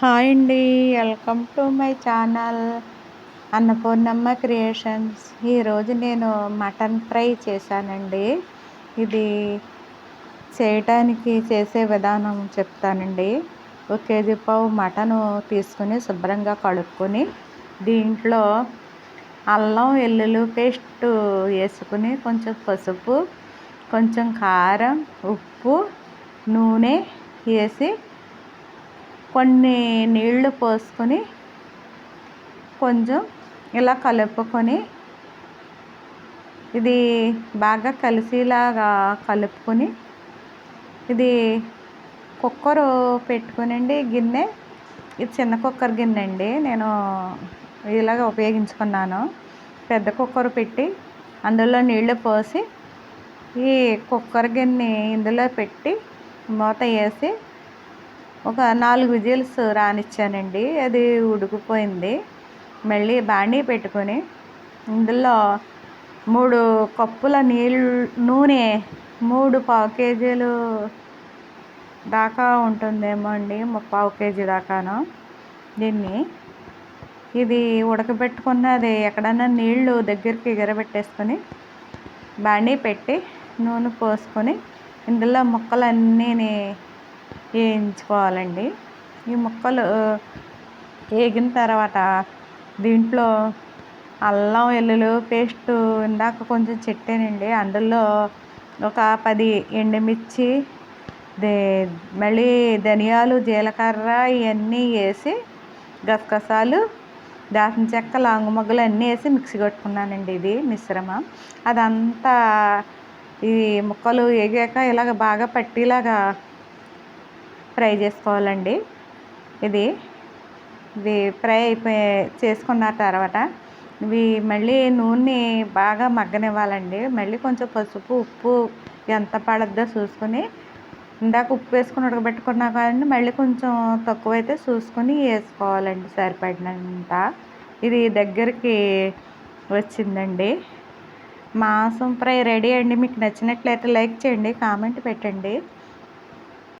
Hi అండి. Welcome to my channel Annapurnamma creations. ఈరోజు నేను మటన్ ఫ్రై చేశానండి. ఇది చేయటానికి చేసే విధానం చెప్తానండి. ఒక కేజీ పావు మటను తీసుకుని శుభ్రంగా కడుక్కొని దీంట్లో అల్లం వెల్లుల్లి పేస్ట్ వేసుకుని కొంచెం పసుపు కొంచెం కారం ఉప్పు నూనె వేసి కొన్ని నీళ్ళు పోసుకొని కొంచెం ఇలా కలుపుకొని ఇది బాగా కలిసేలాగా కలుపుకొని ఇది కుక్కరు పెట్టుకునండి గిన్నె. ఇది చిన్న కుక్కర్ గిన్నె అండి. నేను ఇలాగ ఉపయోగించుకున్నాను. పెద్ద కుక్కర్ పెట్టి అందులో నీళ్ళు పోసి ఈ కుక్కర్ గిన్నె ఇందులో పెట్టి మూత వేసి ఒక నాలుగు విజిల్స్ రానిచ్చానండి. అది ఉడికిపోయింది. మళ్ళీ బాణీ పెట్టుకొని ఇందులో మూడు కప్పుల నీళ్ళు నూనె మూడు పావు కేజీలు దాకా ఉంటుందేమో అండి పావు కేజీ దాకాను దీన్ని. ఇది ఉడకబెట్టుకున్నది ఎక్కడన్నా నీళ్ళు దగ్గరికి ఎగరబెట్టేసుకొని బాణీ పెట్టి నూనె పోసుకొని ఇందులో ముక్కలన్నీ వేయించుకోవాలండి. ఈ ముక్కలు వేగిన తర్వాత దీంట్లో అల్లం వెల్లుల్లి పేస్ట్ ఇందాక కొంచెం చెట్టానండి. అందులో ఒక పది ఎండుమిర్చి దే మళ్ళీ ధనియాలు జీలకర్ర ఇవన్నీ వేసి గసగసాలు దాచిన చెక్క లాంగు మొగ్గలు అన్నీ వేసి మిక్సీ కొట్టుకున్నానండి ఇది మిశ్రమం. అదంతా ఈ ముక్కలు వేగాక ఇలాగ బాగా పట్టిలాగా ఫ్రై చేసుకోవాలండి. ఇది ఇది ఫ్రై అయిపోయి చేసుకున్న తర్వాత ఇవి మళ్ళీ నూనె బాగా మగ్గనివ్వాలండి. మళ్ళీ కొంచెం పసుపు ఉప్పు ఎంత పడద్దో చూసుకొని ఇందాక ఉప్పు వేసుకుని ఉడకబెట్టుకున్నా కానీ మళ్ళీ కొంచెం తక్కువైతే చూసుకొని వేసుకోవాలండి సరిపడినంత. ఇది దగ్గరికి వచ్చిందండి. మాంసం ఫ్రై రెడీ అండి. మీకు నచ్చినట్లయితే లైక్ చేయండి కామెంట్ పెట్టండి.